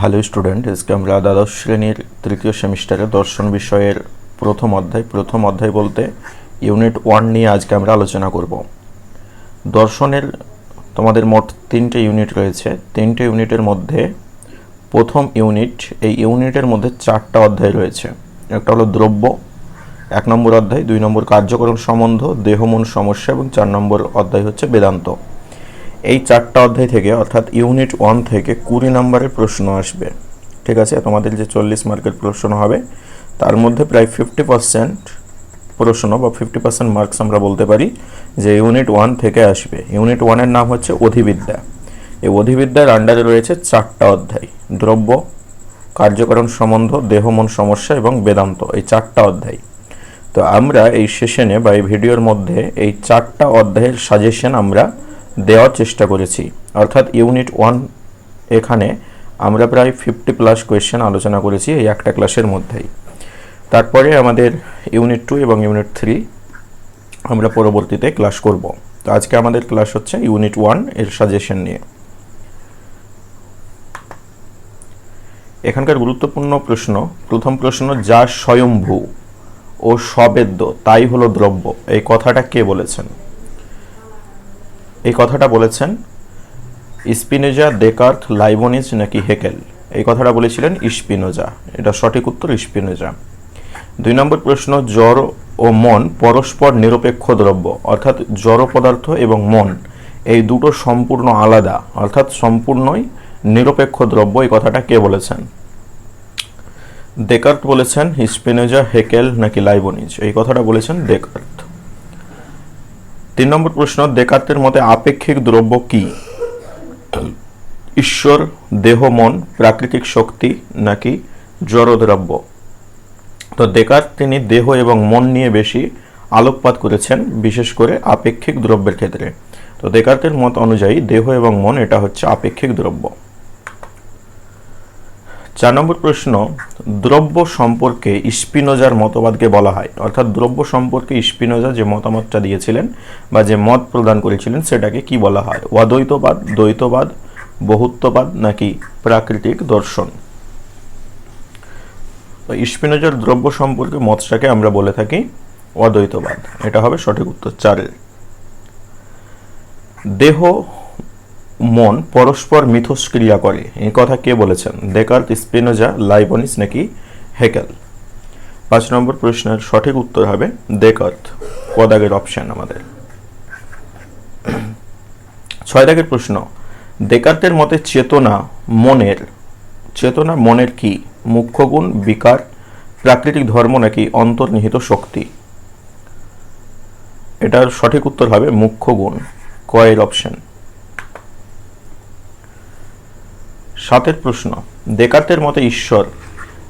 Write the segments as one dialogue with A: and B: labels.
A: Hello student, আজকে আমরা দ্বাদশ শ্রেণির তৃতীয় সেমিস্টারে দর্শন বিষয়ের প্রথম অধ্যায় প্রথম অধ্যায় বলতে ইউনিট ওয়ান নিয়ে আজকে আমরা আলোচনা করব। দর্শনের তোমাদের মোট তিনটে ইউনিট রয়েছে। তিনটে ইউনিটের মধ্যে প্রথম ইউনিট, এই ইউনিটের মধ্যে চারটা অধ্যায় রয়েছে। একটা হলো দ্রব্য, এক নম্বর অধ্যায়, দুই নম্বর কার্যকরণ সম্বন্ধ দেহমন সমস্যা এবং চার নম্বর অধ্যায় হচ্ছে বেদান্ত। এই চারটা অধ্যায় থেকে, অর্থাৎ ইউনিট ওয়ান থেকে কুড়ি নম্বরের প্রশ্ন আসবে। ঠিক আছে? তোমাদের যে চল্লিশ মার্কের প্রশ্ন হবে, তার মধ্যে প্রায় ফিফটি পার্সেন্ট প্রশ্ন বা ফিফটি পার্সেন্ট মার্কস আমরা বলতে পারি যে ইউনিট ওয়ান থেকে আসবে। ইউনিট ওয়ানের নাম হচ্ছে অধিবিদ্যা। এই অধিবিদ্যার আন্ডারে রয়েছে চারটা অধ্যায়, দ্রব্য, কার্যকরণ সম্বন্ধ দেহমন সমস্যা এবং বেদান্ত, এই চারটা অধ্যায়। তো আমরা এই সেশনে বা এই ভিডিওর মধ্যে এই চারটা অধ্যায়ের সাজেশন আমরা দেওয়ার চেষ্টা করেছি। অর্থাৎ ইউনিট ওয়ান এখানে আমরা প্রায় ফিফটি প্লাস কোয়েশ্চেন আলোচনা করেছি এই একটা ক্লাসের মধ্যেই। তারপরে আমাদের ইউনিট টু এবং ইউনিট থ্রি আমরা পরবর্তীতে ক্লাস করব। তো আজকে আমাদের ক্লাস হচ্ছে ইউনিট ওয়ানের সাজেশন নিয়ে। এখানকার গুরুত্বপূর্ণ প্রশ্ন, প্রথম প্রশ্ন, যা স্বয়ম্ভূ ও সবেদ্য, তাই হলো দ্রব্য? এই কথাটা কে বলেছেন? এই কথাটা বলেছেন স্পিনোজা দেকার্থ লাইবনিজ নাকি হেকেল। এই কথাটা বলেছিলেন স্পিনোজা। এটা সঠিক উত্তর স্পিনোজা। দুই নম্বর প্রশ্ন, জ্বর ও মন পরস্পর নিরপেক্ষ দ্রব্য, অর্থাৎ জড় পদার্থ এবং মন, এই দুটো সম্পূর্ণ আলাদা, অর্থাৎ সম্পূর্ণই নিরপেক্ষ দ্রব্য, এই কথাটা কে বলেছেন? ডেকার্ট বলেছেন স্পিনোজা, হেকেল নাকি লাইবনিজ, এই কথাটা বলেছেন ডেকার্ট তিন নম্বর প্রশ্ন দেকার্তের মতে আপেক্ষিক দ্রব্য কি? ঈশ্বর, দেহ, মন, প্রাকৃতিক শক্তি নাকি জড়দ্রব্য? তো দেকার তিনি দেহ এবং মন নিয়ে বেশি আলোকপাত করেছেন, বিশেষ করে আপেক্ষিক দ্রব্যের ক্ষেত্রে। তো দেকার্তের মত অনুযায়ী দেহ এবং মন এটা হচ্ছে আপেক্ষিক দ্রব্য। চার নম্বর প্রশ্ন, দ্রব্য সম্পর্কে স্পিনোজার মতবাদকে বলা হয়। অর্থাৎ দ্রব্য সম্পর্কে স্পিনোজা যে মতামতটা দিয়েছিলেন বা যে মত প্রদান করেছিলেন, সেটাকে কি বলা হয়? অদ্বৈতবাদ, দ্বৈতবাদ, বহুত্ববাদ নাকি প্রাকৃতিক দর্শন? স্পিনোজার দ্রব্য সম্পর্কে মতটাকে আমরা বলে থাকি অদ্বৈতবাদ। এটা হবে সঠিক উত্তর চারের। দেহ মন পরস্পর মিথস্ক্রিয়া করে। এই কথা কে বলেছেন? দেকার্ত স্পিনোজা, লাইবনিস নাকি হেকেল? পাঁচ নম্বর প্রশ্নের সঠিক উত্তর হবে দেকার্ত কদাগের অপশন আমাদের? ছয় দাগের প্রশ্ন। দেকার্তের মতে চেতনা মনের চেতনা মনের কি? মুখ্য গুণ, বিকার, প্রাকৃতিক ধর্ম নাকি অন্তর্নিহিত শক্তি? এটার সঠিক উত্তর হবে মুখ্য গুণ। কয়ের অপশন সাতের প্রশ্ন। দেকার্তের মতে ঈশ্বর।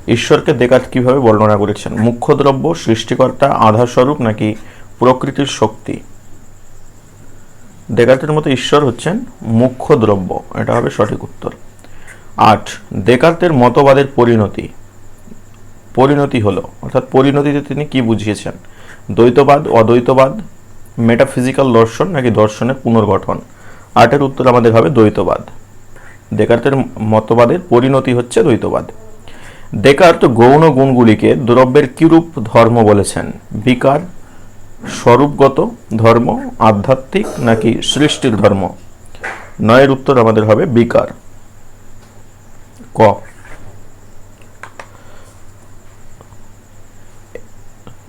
A: ঈশ্বরকে দেকাত কীভাবে বর্ণনা করেছেন? মুখ্য দ্রব্য সৃষ্টিকর্তা আধাস্বরূপ নাকি প্রকৃতির শক্তি? দেকার্তের মতে ঈশ্বর হচ্ছেন মুখ্য দ্রব্য এটা হবে সঠিক উত্তর। আট দেকার্তের মতবাদের পরিণতি। পরিণতি হলো, অর্থাৎ পরিণতিতে তিনি কি বুঝিয়েছেন? দ্বৈতবাদ, অদ্বৈতবাদ মেটাফিজিক্যাল দর্শন নাকি দর্শনের পুনর্গঠন? আটের উত্তর আমাদের হবে দ্বৈতবাদ। দেকার্তের মতবাদের পরিণতি হচ্ছে দ্বৈতবাদ। দেকার্ত গৌণ গুণগুলিকে দ্রব্যের কিরূপ ধর্ম বলেছেন? বিকার, স্বরূপগত ধর্ম, আধ্যাত্মিক নাকি সৃষ্টির ধর্ম? নয়ের উত্তর আমাদের হবে বিকার। ক।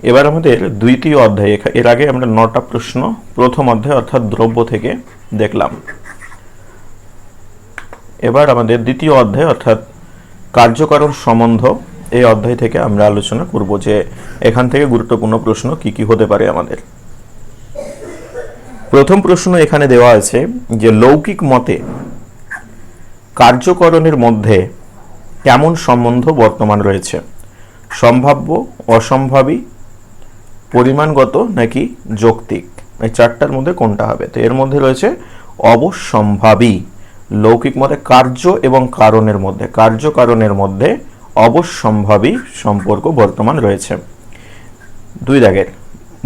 A: এবার আমাদের দ্বিতীয় অধ্যায়, এর আগে আমরা নটা প্রশ্ন প্রথম অধ্যায় অর্থাৎ দ্রব্য থেকে দেখলাম। এবার আমাদের দ্বিতীয় অধ্যায়, অর্থাৎ কার্যকারণ সম্বন্ধ, এই অধ্যায় থেকে আমরা আলোচনা করব যে এখান থেকে গুরুত্বপূর্ণ প্রশ্ন কি কি হতে পারে আমাদের। প্রথম প্রশ্ন এখানে দেওয়া আছে যে লৌকিক মতে কার্যকরণের মধ্যে কেমন সম্বন্ধ বর্তমান রয়েছে? সম্ভাব্য, অসম্ভাবী, পরিমাণগত নাকি যৌক্তিক? এই চারটার মধ্যে কোনটা হবে? তো এর মধ্যে রয়েছে অবসম্ভাবী। লৌকিক মতে কার্য এবং কারণের মধ্যে, কার্য কারণের মধ্যে অবশ্যম্ভাবী সম্পর্ক বর্তমান রয়েছে। দুই দাগের,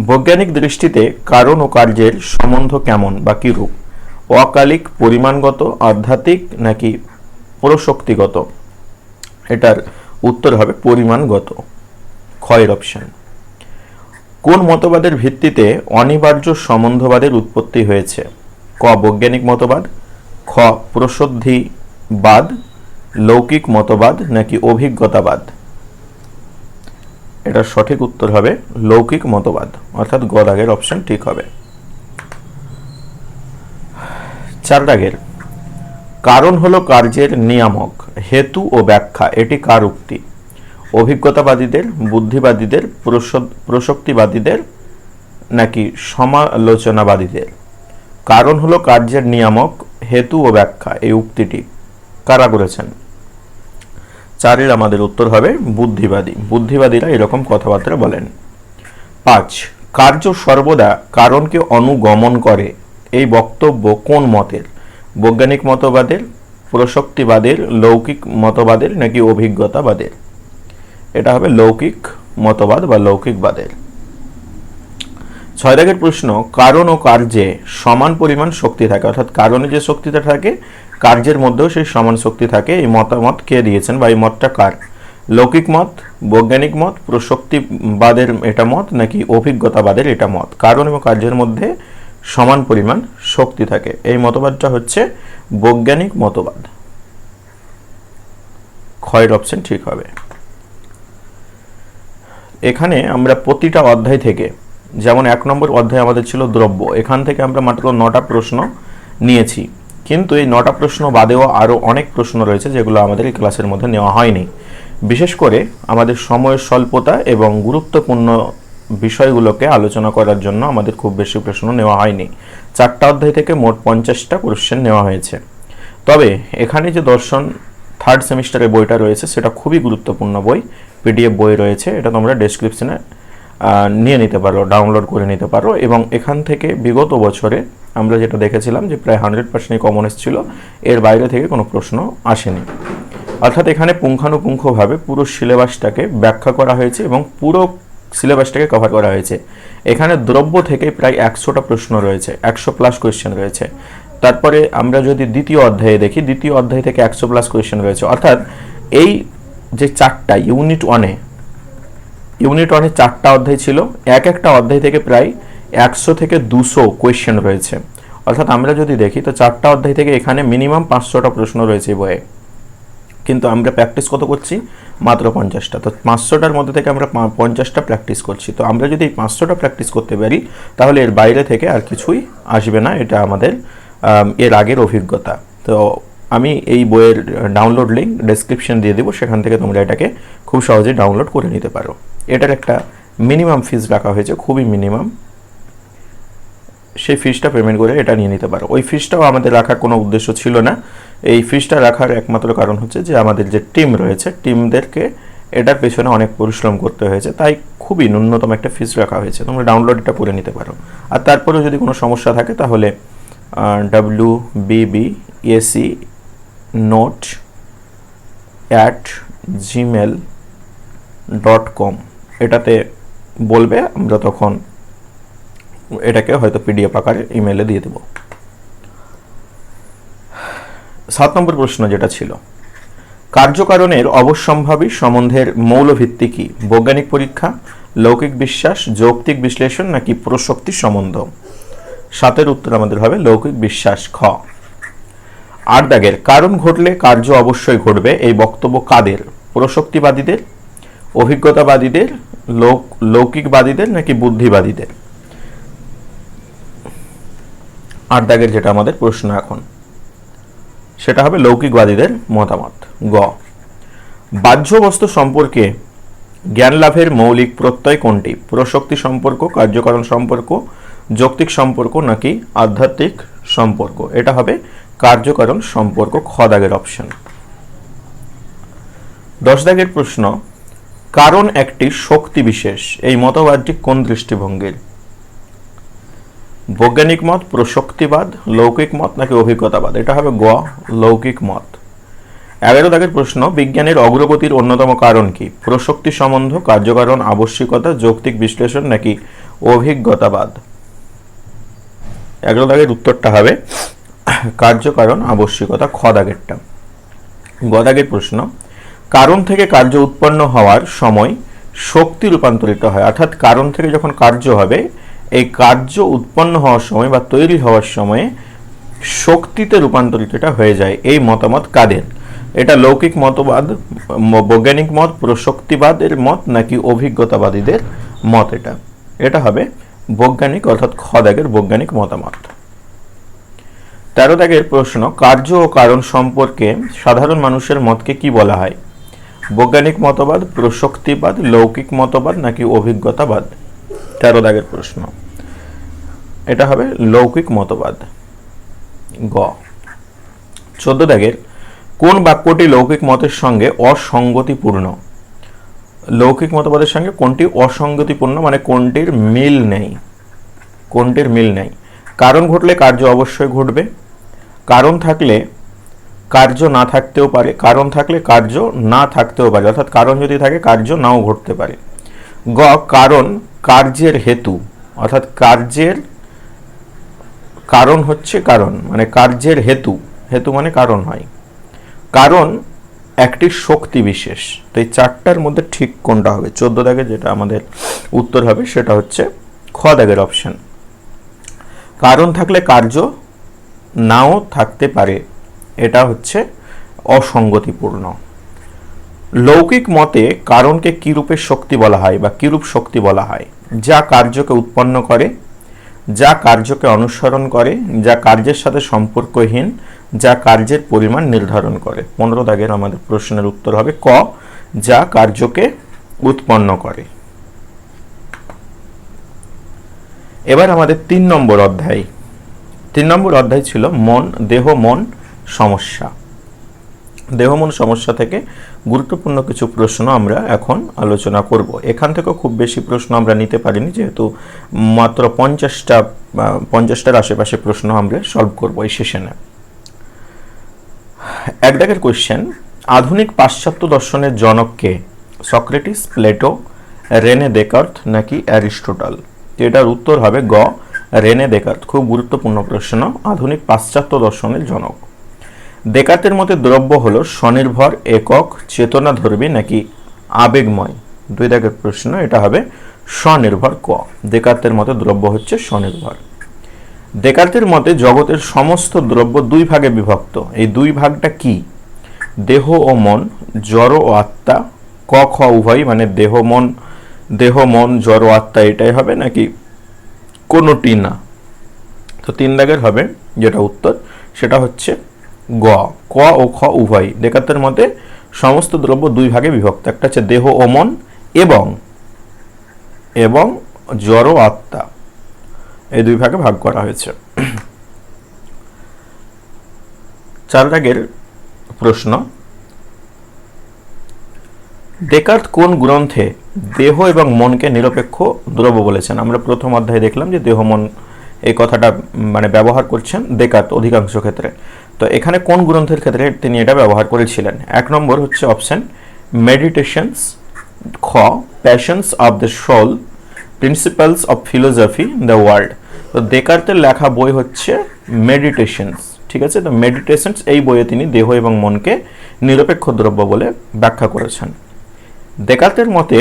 A: বৈজ্ঞানিক দৃষ্টিতে কারণ ও কার্যের সম্বন্ধ কেমন বা কিরূপ? অকালিক, পরিমাণগত, আধ্যাত্মিক নাকি প্রশক্তিগত? এটার উত্তর হবে পরিমাণগত। ক্ষয়ের অপশন কোন মতবাদের ভিত্তিতে অনিবার্য সম্বন্ধবাদের উৎপত্তি হয়েছে? ক, বৈজ্ঞানিক মতবাদ খ প্রসদ্ধিবাদ লৌকিক মতবাদ নাকি অভিজ্ঞতাবাদ? এটার সঠিক উত্তর হবে লৌকিক মতবাদ, অর্থাৎ গ দাগের অপশন ঠিক হবে। চার দাগের, কারণ হলো কার্যের নিয়ামক, হেতু ও ব্যাখ্যা, এটি কার উক্তি? অভিজ্ঞতাবাদীদের, বুদ্ধিবাদীদের প্রসক্তিবাদীদের নাকি সমালোচনাবাদীদের? কারণ হলো কার্যের নিয়ামক হেতু ও ব্যাখ্যা এই উক্তিটি কারা করেছেন? চারের আমাদের উত্তর হবে বুদ্ধিবাদী। বুদ্ধিবাদীরা এরকম কথাবার্তা বলেন। পাঁচ, কার্য সর্বদা কারণকে অনুগমন করে। এই বক্তব্য কোন মতের? বৈজ্ঞানিক মতবাদের, প্রসক্তিবাদের, লৌকিক মতবাদের নাকি অভিজ্ঞতাবাদের? এটা হবে লৌকিক মতবাদ বা লৌকিকবাদের। ছয় দাগের প্রশ্ন, কারণ ও কার্যে সমান পরিমাণ শক্তি থাকে। অর্থাৎ কারণে যে শক্তিটা থাকে, কার্যের মধ্যেও সেই সমান শক্তি থাকে। এই মতামত কে দিয়েছেন বা এই মতটা কার? লৌকিক মত, বৈজ্ঞানিক মত, প্রশক্তিবাদের এটা মত, নাকি অভিজ্ঞতাবাদের এটা মত? কারণ এবং কার্যের মধ্যে সমান পরিমাণ শক্তি থাকে। এই মতবাদটা হচ্ছে বৈজ্ঞানিক মতবাদ। ক্ষয়ের অপশন ঠিক হবে। এখানে আমরা প্রতিটা অধ্যায় থেকে যেমন এক নম্বর অধ্যায় আমাদের ছিল দ্রব্য। এখান থেকে আমরা মাত্র নটা প্রশ্ন নিয়েছি। কিন্তু এই নটা প্রশ্ন বাদেও আরও অনেক প্রশ্ন রয়েছে যেগুলো আমাদের এই ক্লাসের মধ্যে নেওয়া হয়নি। বিশেষ করে আমাদের সময়ের স্বল্পতা এবং গুরুত্বপূর্ণ বিষয়গুলোকে আলোচনা করার জন্য আমাদের খুব বেশি প্রশ্ন নেওয়া হয়নি। চারটা অধ্যায় থেকে মোট পঞ্চাশটা কোশ্চেন নেওয়া হয়েছে। তবে এখানে যে দর্শন থার্ড সেমিস্টারের বইটা রয়েছে, সেটা খুবই গুরুত্বপূর্ণ বই পিডিএফ বই রয়েছে। এটা তোমরা ডেসক্রিপশনে নিয়ে নিতে পারো ডাউনলোড করে নিতে পারো এবং এখান থেকে বিগত বছরে আমরা যেটা দেখেছিলাম যে প্রায় হান্ড্রেড পার্সেন্ট কমন এসেছিল এর বাইরে থেকে কোনো প্রশ্ন আসেনি। অর্থাৎ এখানে পুঙ্খানুপুঙ্খভাবে পুরো সিলেবাসটাকে ব্যাখ্যা করা হয়েছে এবং পুরো সিলেবাসটাকে কভার করা হয়েছে। এখানে দ্রব্য থেকে প্রায় একশোটা প্রশ্ন রয়েছে, একশো প্লাস কোয়েশ্চেন রয়েছে। তারপরে আমরা যদি দ্বিতীয় অধ্যায়ে দেখি, দ্বিতীয় অধ্যায় থেকে একশো প্লাস কোয়েশ্চেন রয়েছে। অর্থাৎ এই যে চারটা ইউনিট ওয়ানে ইউনিট ওয়ানে চারটা অধ্যায় ছিল। এক একটা অধ্যায় থেকে প্রায় একশো থেকে দুশো কোয়েশ্চেন রয়েছে। অর্থাৎ আমরা যদি দেখি, তো চারটা অধ্যায় থেকে এখানে মিনিমাম পাঁচশোটা প্রশ্ন রয়েছে বইয়ে। কিন্তু আমরা প্র্যাকটিস কত করছি? মাত্র পঞ্চাশটা। তো পাঁচশোটার মধ্যে থেকে আমরা পঞ্চাশটা প্র্যাকটিস করছি। তো আমরা যদি এই পাঁচশোটা প্র্যাকটিস করতে পারি, তাহলে এর বাইরে থেকে আর কিছুই আসবে না। এটা আমাদের এর আগের অভিজ্ঞতা। তো আমি এই বইয়ের ডাউনলোড লিঙ্ক ডেসক্রিপশন দিয়ে দেবো। সেখান থেকে তোমরা এটাকে খুব সহজে ডাউনলোড করে নিতে পারো। এটার একটা মিনিমাম ফিস রাখা হয়েছে, খুবই মিনিমাম সেই ফিসটা পেমেন্ট করে এটা নিয়ে নিতে পারো। ওই ফিসটাও আমাদের রাখার কোনো উদ্দেশ্য ছিল না। এই ফিসটা রাখার একমাত্র কারণ হচ্ছে যে, আমাদের যে টিম রয়েছে টিমদেরকে এটার পেছনে অনেক পরিশ্রম করতে হয়েছে। তাই খুবই ন্যূনতম একটা ফিস রাখা হয়েছে। তোমরা ডাউনলোড এটা করে নিতে পারো। আর তারপরেও যদি কোনো সমস্যা থাকে, তাহলে W BB AC note at Gmail dot com এটাতে বলবে আমরা তখন এটাকে হয়তো পিডিএফ আকারে ইমেলে দিয়ে দেব। সাত নম্বর প্রশ্ন যেটা ছিল, কার্যকারণের অবশ্যম্ভাবী সম্বন্ধের মৌলভিত্তি কি? বৈজ্ঞানিক পরীক্ষা, লৌকিক বিশ্বাস, যৌক্তিক বিশ্লেষণ নাকি প্রসক্তি সম্বন্ধ? সাতের উত্তর আমাদের হবে লৌকিক বিশ্বাস, খ। আট দাগের, কারণ ঘটলে কার্য অবশ্যই ঘটবে, এই বক্তব্য কাদের? প্রসক্তিবাদীদের অভিজ্ঞতাবাদীদের, লোক, লৌকিকবাদীদের নাকি বুদ্ধিবাদীদের? আট দাগের যেটা আমাদের প্রশ্ন এখন, সেটা হবে লৌকিকবাদীদের মতামত। গ বাহ্য বস্তু সম্পর্কে জ্ঞান লাভের মৌলিক প্রত্যয় কোনটি? প্রশক্তি সম্পর্ক, কার্যকরণ সম্পর্ক, যৌক্তিক সম্পর্ক নাকি আধ্যাত্মিক সম্পর্ক? এটা হবে কার্যকরণ সম্পর্ক, খ অপশন দশ দাগের প্রশ্ন কারণ একটি শক্তি বিশেষ। এই মতবাদটি কোন দৃষ্টিভঙ্গির? বৈজ্ঞানিক মত, প্রশক্তিবাদ, লৌকিক মত নাকি অভিজ্ঞতাবাদ? এটা হবে গ, লৌকিক মত। এগারো দাগের প্রশ্ন, বিজ্ঞানের অগ্রগতির অন্যতম কারণ কি? প্রশক্তি সম্বন্ধ, কার্যকারণ, আবশ্যিকতা, যৌক্তিক বিশ্লেষণ নাকি অভিজ্ঞতাবাদ? এগারো দাগের উত্তরটা হবে, কার্যকারণ, আবশ্যিকতা খ দাগেরটা গ দাগের প্রশ্ন কারণ থেকে কার্য উৎপন্ন হওয়ার সময় শক্তি রূপান্তরিত হয়। অর্থাৎ কারণ থেকে যখন কার্য হবে, এই কার্য উৎপন্ন হওয়ার সময় বা তৈরি হওয়ার সময়ে শক্তিতে রূপান্তরিত এটা হয়ে যায়। এই মতামত কাদের? এটা লৌকিক মতবাদ বৈজ্ঞানিক মত প্রশক্তিবাদের মত, নাকি অভিজ্ঞতাবাদীদের মত এটা? এটা হবে বৈজ্ঞানিক, অর্থাৎ খ দাগের বৈজ্ঞানিক মতামত। তেরো দাগের প্রশ্ন, কার্য ও কারণ সম্পর্কে সাধারণ মানুষের মতকে কি বলা হয়? বৈজ্ঞানিক মতবাদ প্রশক্তিবাদ লৌকিক মতবাদ নাকি অভিজ্ঞতাবাদ? তেরো দাগের প্রশ্ন। এটা হবে লৌকিক মতবাদ। গ। চোদ্দ দাগের, কোন বাক্যটি লৌকিক মতের সঙ্গে অসঙ্গতিপূর্ণ? লৌকিক মতবাদের সঙ্গে কোনটি অসঙ্গতিপূর্ণ? মানে কোনটির মিল নেই। কোনটির মিল নেই। কারণ ঘটলে কার্য অবশ্যই ঘটবে। কারণ থাকলে কার্য না থাকতেও পারে, কারণ থাকলে কার্য না থাকতেও পারে, অর্থাৎ কারণ যদি থাকে, কার্য নাও ঘটতে পারে। গ, কারণ কার্যের হেতু, অর্থাৎ কার্যের কারণ হচ্ছে কারণ মানে কার্যের হেতু হেতু মানে কারণ হয় কারণ একটি শক্তি বিশেষ, তো এই চারটার মধ্যে ঠিক কোনটা হবে? চোদ্দ দাগে যেটা আমাদের উত্তর হবে, সেটা হচ্ছে খ দাগের অপশন কারণ থাকলে কার্য নাও থাকতে পারে এটা হচ্ছে অসঙ্গতিপূর্ণ। লৌকিক মতে কারণকে কি রূপের শক্তি বলা হয় বা কিরূপ শক্তি বলা হয়? যা কার্যকে উৎপন্ন করে, যা কার্যকে অনুসরণ করে, যা কার্যের সাথে সম্পর্কহীন, যা কার্যের পরিমাণ নির্ধারণ করে। পনেরো দাগের আমাদের প্রশ্নের উত্তর হবে ক, যা কার্যকে উৎপন্ন করে। এবার আমাদের তিন নম্বর অধ্যায়। তিন নম্বর অধ্যায় ছিল মন, দেহ, মন। সমস্যা। দেহ মন সমস্যা থেকে গুরুত্বপূর্ণ কিছু প্রশ্ন আমরা এখন আলোচনা করব। এখান থেকেও খুব বেশি প্রশ্ন আমরা নিতে পারিনি, যেহেতু মাত্র পঞ্চাশটা, পঞ্চাশটার আশেপাশে প্রশ্ন আমরা সলভ করব এই সেশনে এক দাগের কোয়েশ্চেন আধুনিক পাশ্চাত্য দর্শনের জনককে সক্রেটিস, প্লেটো, রেনে দেকার্থ নাকি অ্যারিস্টোটল? এটার উত্তর হবে গ, রেনে দেকার্থ। খুব গুরুত্বপূর্ণ প্রশ্ন, আধুনিক পাশ্চাত্য দর্শনের জনক। দেকার্তের মতে দ্রব্য হলো স্বনির্ভর, একক, চেতনাধর্মী নাকি আবেগময়? দুই দাগের প্রশ্ন, এটা হবে স্বনির্ভর ক? দেকার্তের মতে দ্রব্য হচ্ছে স্বনির্ভর। দেকার্তের মতে জগতের সমস্ত দ্রব্য দুই ভাগে বিভক্ত। এই দুই ভাগটা কি? দেহ ও মন, জড় ও আত্মা। ক, খ উভয় মানে দেহ, মন দেহ, মন, জড় আত্মা, এটাই হবে নাকি কোনোটি না? তো তিন দাগের হবে যেটা উত্তর, সেটা হচ্ছে গ, ক ও খ উভয় দেকার্তের মতে সমস্ত দ্রব্য দুই ভাগে বিভক্ত। একটা হচ্ছে দেহ ও মন এবং এবং জড় আত্মা। এই দুই ভাগে ভাগ করা হয়েছে। চার দাগের প্রশ্ন ডেকার্ত কোন গ্রন্থে দেহ এবং মনকে নিরপেক্ষ দ্রব্য বলেছেন? আমরা প্রথম অধ্যায়ে দেখলাম যে দেহ, মন এই কথাটা মানে ব্যবহার করছেন ডেকার্ত অধিকাংশ ক্ষেত্রে। তো এখানে কোন গ্রন্থের ক্ষেত্রে তিনি এটা ব্যবহার করেছিলেন? এক নম্বর হচ্ছে অপশন মেডিটেশনস খ, passions of the soul, principles of philosophy the world. তো দেকার্তের লেখা বই হচ্ছে মেডিটেশনস, ঠিক আছে? তো মেডিটেশনস এই বইয়ে তিনি দেহ এবং মনকে নিরপেক্ষ দ্রব্য বলে ব্যাখ্যা করেছেন। দেকার্তের মতে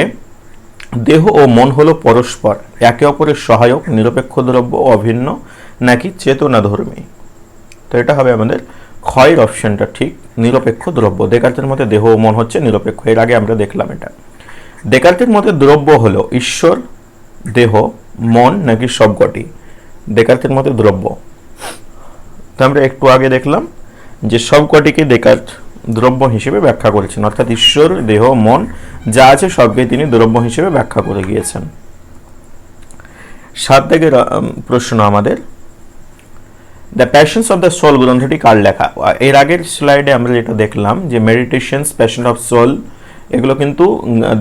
A: দেহ ও মন হলো পরস্পর, একে অপরের সহায়ক, নিরপেক্ষ, দ্রব্য অভিন্ন, নাকি চেতনাধর্মী। তো এটা হবে আমাদের ক্ষয়ের অপশনটা ঠিক, নিরপেক্ষ দ্রব্য। দেকার্তের মতে দেহ ও মন হচ্ছে নিরপেক্ষ, এর আগে আমরা দেখলাম এটা। দেকার্তের মতে দ্রব্য হলো ঈশ্বর, দেহ, মন, নাকি সবকটি। দেকার্তের মতে দ্রব্য। তো আমরা একটু আগে দেখলাম যে সবকটিকে দেকার্ত দ্রব্য হিসেবে ব্যাখ্যা করেছেন, অর্থাৎ ঈশ্বর, দেহ, মন, যা আছে সবকে তিনি দ্রব্য হিসেবে ব্যাখ্যা করে গিয়েছেন। সাত দাগের প্রশ্ন আমাদের। The passions of the soul গ্রন্থটি কার লেখা? এর আগের স্লাইডে আমরা যেটা দেখলাম যে মেডিটেশনস প্যাশন অফ সোল এগুলো কিন্তু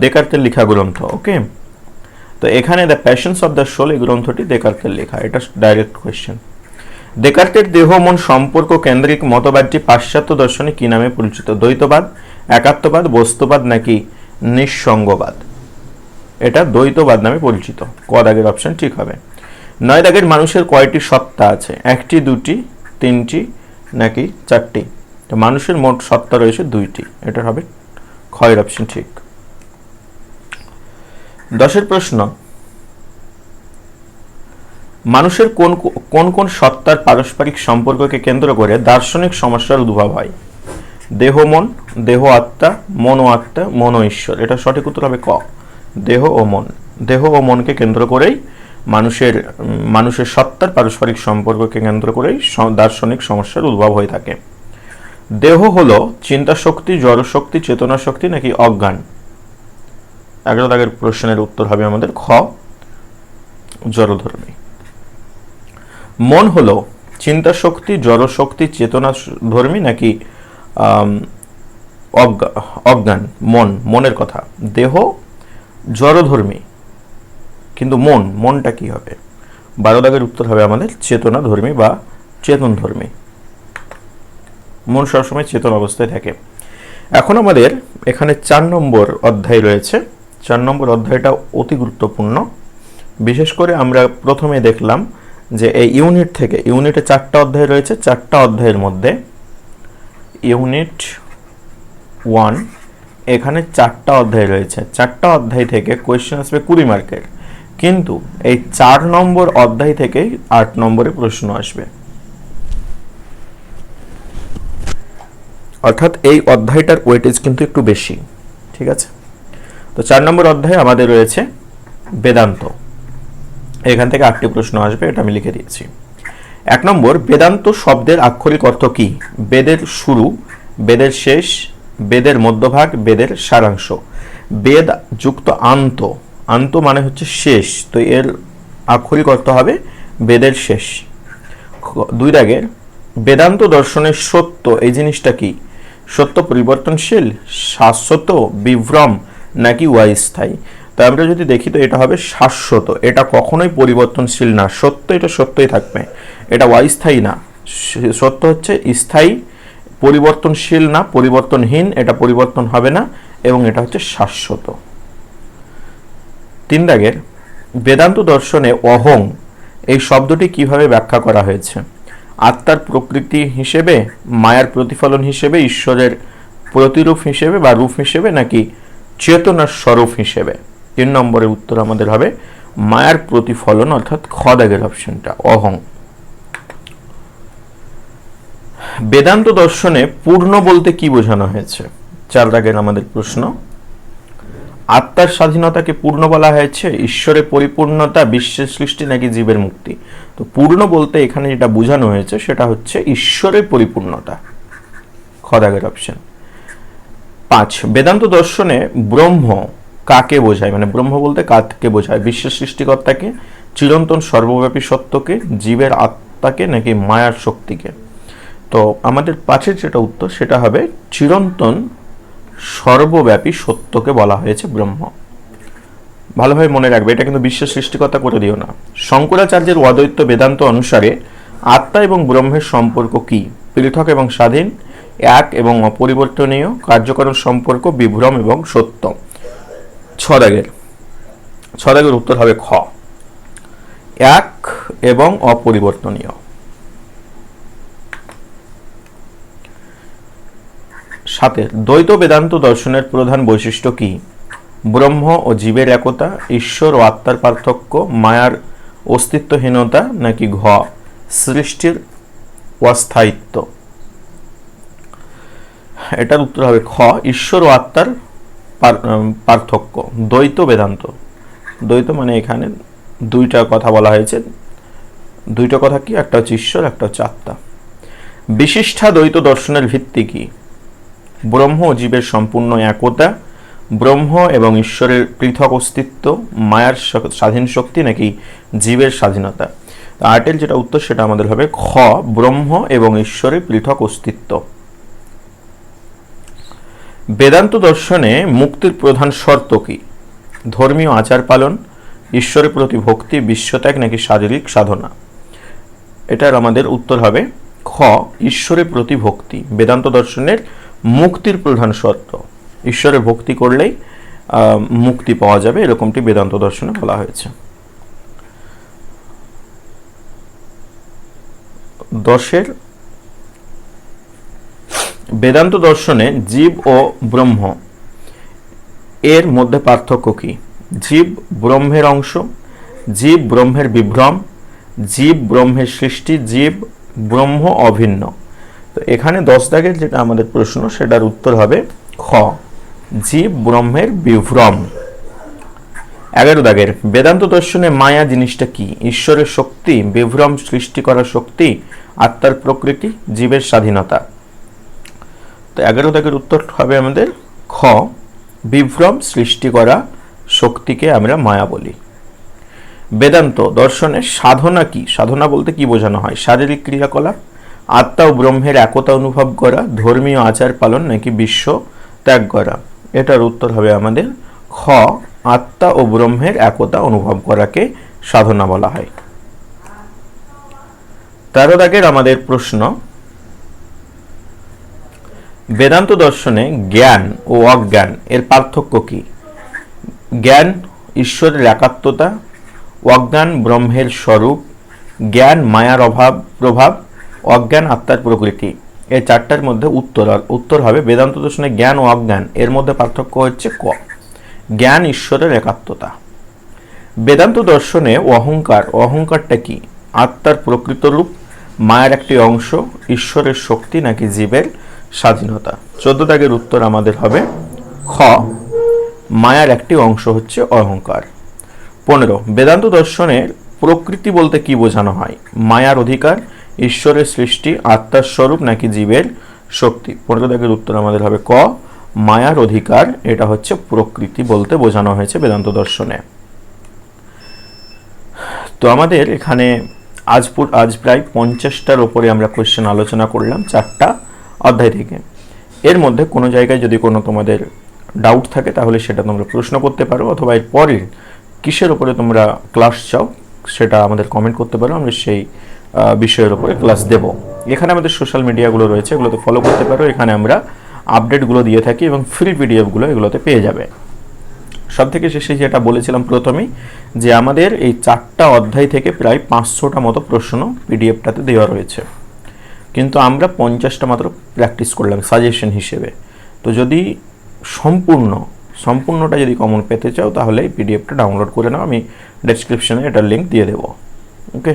A: দেকার্তের লেখা গ্রন্থ ওকে তো এখানে the passions of the soul এই গ্রন্থটি দেকার্তের লেখা, এটা ডাইরেক্ট কোয়েশ্চেন দেকার্তের দেহ, মন, সম্পর্ক কেন্দ্রিক মতবাদটি পাশ্চাত্য দর্শনে কি নামে পরিচিত? দ্বৈতবাদ, একাত্মবাদ, বস্তুবাদ নাকি নিঃসঙ্গবাদ? এটা দ্বৈতবাদ নামে পরিচিত। ক দাগের অপশন ঠিক হবে। নয় দাগের মানুষের কয়টি সত্তা আছে? একটি, দুটি, তিনটি, নাকি চারটি? তো মানুষের মোট সত্তা রয়েছে দুইটি। এটা হবে ক্ষয়ের অপশন ঠিক। দশের প্রশ্ন মানুষের কোন কোন কোন সত্তার পারস্পরিক সম্পর্ককে কেন্দ্র করে দার্শনিক সমস্যার উদ্ভব হয়? দেহ মন, দেহ আত্মা মন ও আত্মা মন ও ঈশ্বর। এটা সঠিক উত্তর হবে ক? দেহ ও মন। দেহ ও মনকে কেন্দ্র করেই মানুষের মানুষের সত্তার পারস্পরিক সম্পর্ককে কেন্দ্র করেই দার্শনিক সমস্যার উদ্ভব হয়ে থাকে। দেহ হলো চিন্তা শক্তি জড়শক্তি চেতনা শক্তি নাকি অজ্ঞান? এগারো দাগের প্রশ্নের উত্তর হবে আমাদের খ জড়ধর্মী মন হলো চিন্তা শক্তি জড়শক্তি চেতনা ধর্মী নাকি অজ্ঞান, মন, মনের কথা। দেহ জড়ধর্মী কিন্তু মন, মনটা কি হবে? বারো দাগের উত্তর হবে আমাদের চেতনা ধর্মী বা চেতন ধর্মী। মন সবসময় চেতন অবস্থায় থাকে। এখন আমাদের এখানে চার নম্বর অধ্যায় রয়েছে। চার নম্বর অধ্যায়টা অতি গুরুত্বপূর্ণ। বিশেষ করে আমরা প্রথমে দেখলাম যে এই ইউনিট থেকে, ইউনিটে চারটা অধ্যায় রয়েছে, চারটা অধ্যায়ের মধ্যে ইউনিট ওয়ান, এখানে চারটা অধ্যায় রয়েছে। চারটা অধ্যায় থেকে কোয়েশ্চেন আসবে কুড়ি মার্কের। কিন্তু এই চার নম্বর অধ্যায় থেকেই আট নম্বরে প্রশ্ন আসবে। অর্থাৎ এই অধ্যায়টার ওয়েটেজ কিন্তু একটু বেশি, ঠিক আছে? তো চার নম্বর অধ্যায়ে আমাদের রয়েছে বেদান্ত। এখান থেকে আটটি প্রশ্ন আসবে, এটা আমি লিখে দিয়েছি। এক নম্বর, বেদান্ত শব্দের আক্ষরিক অর্থ কি? বেদের শুরু, বেদের শেষ, বেদের মধ্যভাগ, বেদের সারাংশ। বেদ যুক্ত আন্ত। আন্ত মানে হচ্ছে শেষ। তো এর আক্ষরিক অর্থ হবে বেদের শেষ। দুই দাগের, বেদান্ত দর্শনের সত্য, এই জিনিসটা কি? সত্য পরিবর্তনশীল, শাশ্বত, বিভ্রম, নাকি অস্থায়ী? তো আমরা যদি দেখি তো এটা হবে শাশ্বত। এটা কখনোই পরিবর্তনশীল না। সত্য এটা সত্যই থাকবে। এটা অস্থায়ী না। সত্য হচ্ছে স্থায়ী, পরিবর্তনশীল না, পরিবর্তনহীন, এটা পরিবর্তন হবে না এবং এটা হচ্ছে শাশ্বত। তিন দাগের, বেদান্ত দর্শনে অহং এই শব্দটি কীভাবে ব্যাখ্যা করা হয়েছে? আত্মার প্রকৃতি হিসেবে, মায়ার প্রতিফলন হিসেবে, ঈশ্বরের প্রতিরূপ হিসেবে বা রূপ হিসেবে নাকি চেতনার স্বরূপ হিসেবে? তিন নম্বরের উত্তর আমাদের হবে মায়ার প্রতিফলন, অর্থাৎ খ অপশনটা অহং। বেদান্ত দর্শনে পূর্ণ বলতে কি বোঝানো হয়েছে? চার দাগের আমাদের প্রশ্ন। আত্মার স্বাধীনতাকে পূর্ণ বলা হয়েছে, ঈশ্বরের পরিপূর্ণতা, বিশ্বের সৃষ্টি নাকি জীবের মুক্তি? তো পূর্ণ বলতে এখানে যেটা বোঝানো হয়েছে, সেটা হচ্ছে ঈশ্বরের পরিপূর্ণতা। খদাগের অপশন পাঁচ, বেদান্ত দর্শনে ব্রহ্ম কাকে বোঝায়? মানে ব্রহ্ম বলতে কাকে বোঝায়? বিশ্বের সৃষ্টিকর্তাকে, চিরন্তন সর্বব্যাপী সত্যকে, জীবের আত্মাকে নাকি মায়ার শক্তিকে? তো আমাদের পাশের যেটা উত্তর, সেটা হবে চিরন্তন সর্বব্যাপী সত্যকে বলা হয়েছে ব্রহ্ম। ভালোভাবে মনে রাখবে, এটা কিন্তু বিশ্বের সৃষ্টিকর্তা করে দিও না। শঙ্করাচার্যের অদ্বৈত বেদান্ত অনুসারে আত্মা এবং ব্রহ্মের সম্পর্ক কি? পৃথক এবং স্বাধীন, এক এবং অপরিবর্তনীয় কার্যকরণ সম্পর্ক, বিভ্রম এবং সত্য। ছদাগের ছদাগের উত্তর হবে খ। এক এবং অপরিবর্তনীয়। সাথে দ্বৈত বেদান্ত দর্শনের প্রধান বৈশিষ্ট্য কি? ব্রহ্ম ও জীবের একতা, ঈশ্বর ও আত্মার পার্থক্য, মায়ার অস্তিত্বহীনতা, নাকি ঘ, সৃষ্টির অস্থায়িত্ব? এটার উত্তর হবে খ, ঈশ্বর ও আত্মার পার্থক্য। দ্বৈত বেদান্ত। দ্বৈত মানে এখানে দুইটা কথা বলা হয়েছে। দুইটা কথা কি? একটা হচ্ছে ঈশ্বর, একটা হচ্ছে আত্মা। বিশিষ্ঠা দ্বৈত দর্শনের ভিত্তি কি? ব্রহ্ম ও জীবের সম্পূর্ণ একতা, ব্রহ্ম এবং ঈশ্বরের পৃথক অস্তিত্ব, মায়ার স্বাধীন শক্তি নাকি জীবের স্বাধীনতা? আর্টেল যেটা উত্তর সেটা আমাদের হবে, খ, ব্রহ্ম এবং ঈশ্বরের পৃথক অস্তিত্ব। বেদান্ত দর্শনে মুক্তির প্রধান শর্ত কি? ধর্মীয় আচার পালন, ঈশ্বরের প্রতি ভক্তি, বিশ্বত্যাগ নাকি শারীরিক সাধনা? এটার আমাদের উত্তর হবে, খ, ঈশ্বরের প্রতি ভক্তি। বেদান্ত দর্শনের মুক্তির প্রধান শর্ত। ঈশ্বরের ভক্তি করলেই মুক্তি পাওয়া যাবে, এরকমটি বেদান্ত দর্শনে বলা হয়েছে। দশের বেদান্ত দর্শনে জীব ও ব্রহ্ম, এর মধ্যে পার্থক্য কি? জীব ব্রহ্মের অংশ, জীব ব্রহ্মের বিভ্রম, জীব ব্রহ্মের সৃষ্টি, জীব ব্রহ্ম অভিন্ন। তো এখানে দশ দাগের যেটা আমাদের প্রশ্ন, সেটার উত্তর হবে খ, জীব ব্রহ্মের বিভ্রম। এগারো দাগের, বেদান্ত দর্শনে মায়া জিনিসটা কি? ঈশ্বরের শক্তি, বিভ্রম সৃষ্টি করার শক্তি, আত্মার প্রকৃতি, জীবের স্বাধীনতা। তো এগারো দাগের উত্তর হবে আমাদের খ, বিভ্রম সৃষ্টি করা শক্তিকে আমরা মায়া বলি। বেদান্ত দর্শনের সাধনা কি? সাধনা বলতে কি বোঝানো হয়? শারীরিক ক্রিয়াকলাপ, আত্মা ও ব্রহ্মের একতা অনুভব করা, ধর্মীয় আচার পালন নাকি বিশ্ব ত্যাগ করা? এটার উত্তর হবে আমাদের খ, আত্মা ও ব্রহ্মের একতা অনুভব করাকে সাধনা বলা হয়। তেরো দাগের আমাদের প্রশ্ন বেদান্ত দর্শনে জ্ঞান ও অজ্ঞান এর পার্থক্য কি? জ্ঞান ঈশ্বরের একাত্মতা, অজ্ঞান ব্রহ্মের স্বরূপ, জ্ঞান মায়ার অভাব, প্রভাব, অজ্ঞান আত্মার প্রকৃতি। এই চারটার মধ্যে উত্তর উত্তর হবে বেদান্ত দর্শনে জ্ঞান ও অজ্ঞান। এর মধ্যে পার্থক্য হচ্ছে ক। জ্ঞান ঈশ্বরের একাত্মতা। বেদান্ত দর্শনে অহংকার, অহংকারটা কি? আত্মার প্রকৃত রূপ, মায়ের একটি অংশ, ঈশ্বরের শক্তি নাকি জীবের? স্বাধীনতা। চোদ্দ দাগের উত্তর আমাদের হবে খ, মায়ার একটি অংশ হচ্ছে অহংকার। পনেরো, বেদান্ত দর্শনের প্রকৃতি বলতে কি বোঝানো হয়? মায়ার অধিকার, ঈশ্বরের সৃষ্টি, আত্মার স্বরূপ নাকি জীবের শক্তি? পনেরো দাগের উত্তর আমাদের হবে ক, মায়ার অধিকার, এটা হচ্ছে প্রকৃতি বলতে বোঝানো হয়েছে বেদান্ত দর্শনে। তো আমাদের এখানে আজ আজ প্রায় পঞ্চাশটার ওপরে আমরা কোয়েশ্চেন আলোচনা করলাম, চারটা। অধ্যায় থেকে। এর মধ্যে কোনো জায়গায় যদি কোনো তোমাদের ডাউট থাকে, তাহলে সেটা তোমরা প্রশ্ন করতে পারো অথবা এর পরের কিসের ওপরে তোমরা ক্লাস চাও, সেটা আমাদের কমেন্ট করতে পারো, আমরা সেই বিষয়ের ওপরে ক্লাস দেব। এখানে আমাদের সোশ্যাল মিডিয়াগুলো রয়েছে, এগুলোতে ফলো করতে পারো। এখানে আমরা আপডেটগুলো দিয়ে থাকি এবং ফ্রি পিডিএফগুলো এগুলোতে পেয়ে যাবে। সব থেকে শেষে যেটা বলেছিলাম প্রথমেই, যে আমাদের এই চারটা অধ্যায় থেকে প্রায় পাঁচশোটা মতো প্রশ্ন পিডিএফটাতে দেওয়া রয়েছে। কিন্তু আমরা পঞ্চাশটা মাত্র প্র্যাকটিস করলাম সাজেশন হিসেবে। তো যদি সম্পূর্ণ, সম্পূর্ণটা যদি কমন পেতে চাও, তাহলে এই পিডিএফটা ডাউনলোড করে নাও, আমি ডেসক্রিপশনে এটার লিঙ্ক দিয়ে দেবো। ওকে